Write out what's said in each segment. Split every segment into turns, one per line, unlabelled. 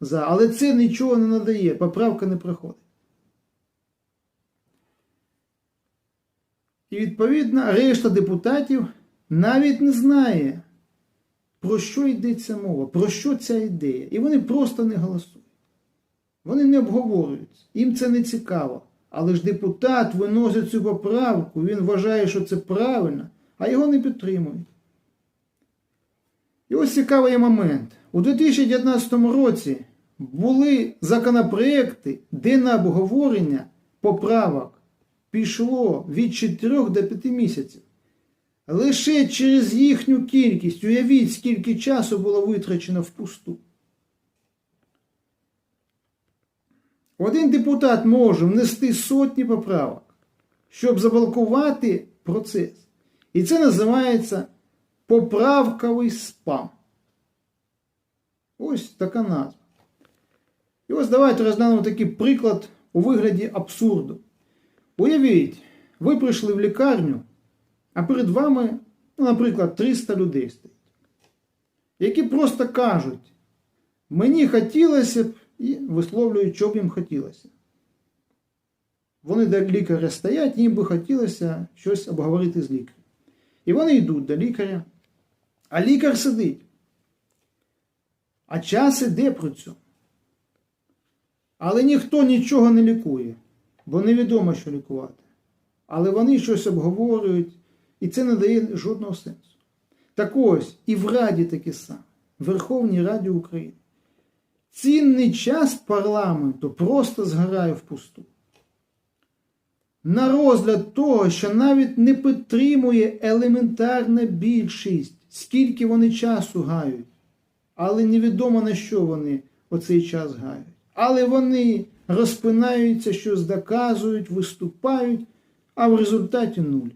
за, але це нічого не надає, поправка не проходить. І відповідно решта депутатів навіть не знає, про що йдеться мова, про що ця ідея. І вони просто не голосують. Вони не обговорюють. Їм це не цікаво. Але ж депутат виносить цю поправку, він вважає, що це правильно, а його не підтримують. І ось цікавий момент. У 2019 році були законопроекти, де на обговорення поправок пішло від 4 до 5 місяців. Лише через їхню кількість, уявіть, скільки часу було витрачено впусту. Один депутат може внести сотні поправок, щоб заблокувати процес. І це називається поправковий спам. Ось така назва. І ось давайте розглянемо такий приклад у вигляді абсурду. Уявіть, ви прийшли в лікарню, а перед вами, ну, наприклад, 300 людей стоїть, які просто кажуть, мені хотілося б, і висловлюють, що б їм хотілося. Вони до лікаря стоять, їм би хотілося щось обговорити з лікарем. І вони йдуть до лікаря, а лікар сидить. А час іде про цьому. Але ніхто нічого не лікує, бо невідомо, що лікувати. Але вони щось обговорюють, і це не дає жодного сенсу. Так ось, і в Раді таке саме, в Верховній Раді України. Цінний час парламенту просто згорає впусту. На розгляд того, що навіть не підтримує елементарна більшість, скільки вони часу гають, але невідомо на що вони оцей час гають. Але вони розпинаються, щось доказують, виступають, а в результаті нуль.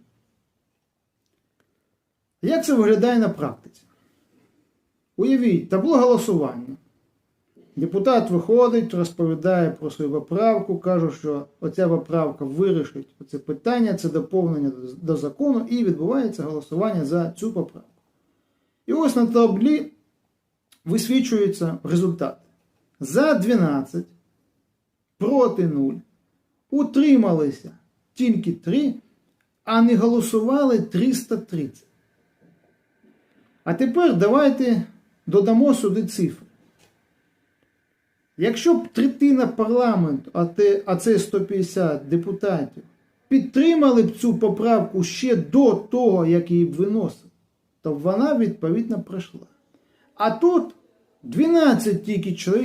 Як це виглядає на практиці? Уявіть, табло голосування. Депутат виходить, розповідає про свою поправку, каже, що оця поправка вирішить це питання, це доповнення до- закону, і відбувається голосування за цю поправку. І ось на таблі висвічується результат. За 12, проти 0, утрималися тільки 3, а не голосували 330. А тепер давайте додамо сюди цифри. Якщо б третина парламенту, а це 150 депутатів, підтримали б цю поправку ще до того, як її б виносили, то вона відповідно пройшла. А тут 12 тільки чоловік